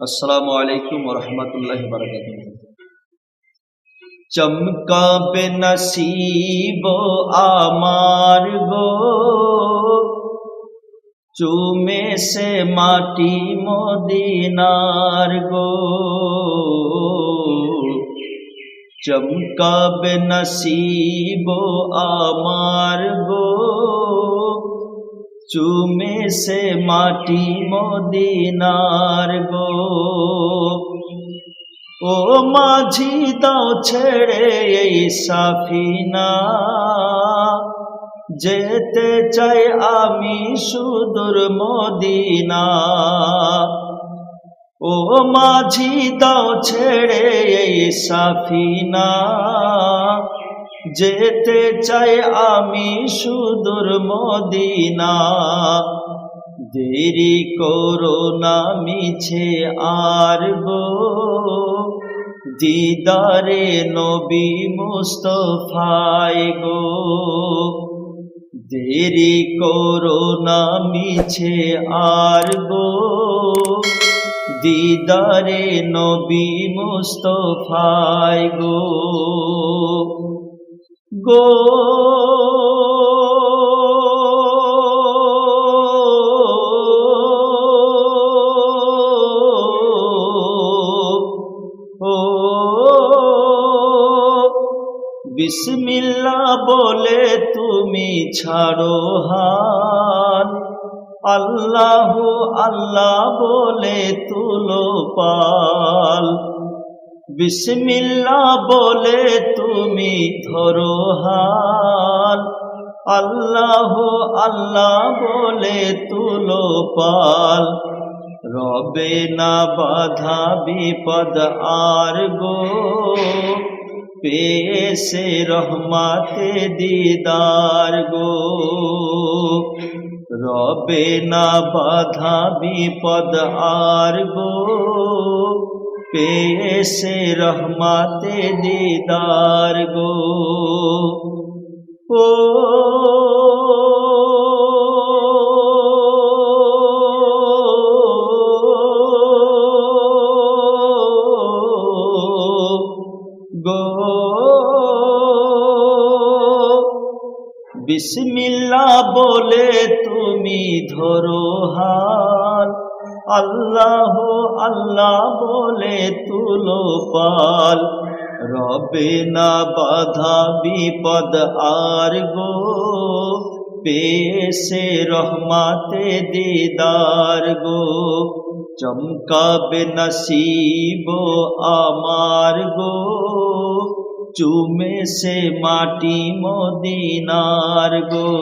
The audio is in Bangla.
আসসালামু আলাইকুম রহমতুল্লাহ বারকাত চমকাবে নসিব আমার গো চুমে সে মাটি মদিনার গো চমকাবে নসিব আমার গো চুমে সে মাটি মদিনার গো। ও মাঝি দাও ছেড়ে এই সাফিনা, যেতে চাই আমি সুদূর মদিনা। ও মাঝি দাও ছেড়ে এই সাফিনা যেতে চাই আমি সুদূর মদিনা। দেরি করো না, মিছে আর গো দিদারে নবী মুস্তফায় গো। দেরি করো না, মিছে আর গো দিদারে নবী মুস্তফায় গো। গো বিসমিল্লা বলে তুমি ছাড়ো হাত। আল্লাহ আল্লাহ বলে তুলো পাল। বিসমিল্লা বলে তুমি ধরো হাল। আল্লাহ আল্লাহ বলে তুলো পাল। রবে না বাধা বিপদ আর গো। পেশে রহমাতে দিদার গো। রবে না বাধা বিপদ আর গো। পেশে রহমাতে দিদার গো। ও বিসমিল্লা বলে তুমি ধরো হাল আল্লাহ আল্লাহ বলে তুলো পাল। রবে না বাধা বিপদ আর গো পেশে রহমাতে দিদার গো। চমকাবে নসিব আমার গো চুমে সে মাটি মদিনার গো।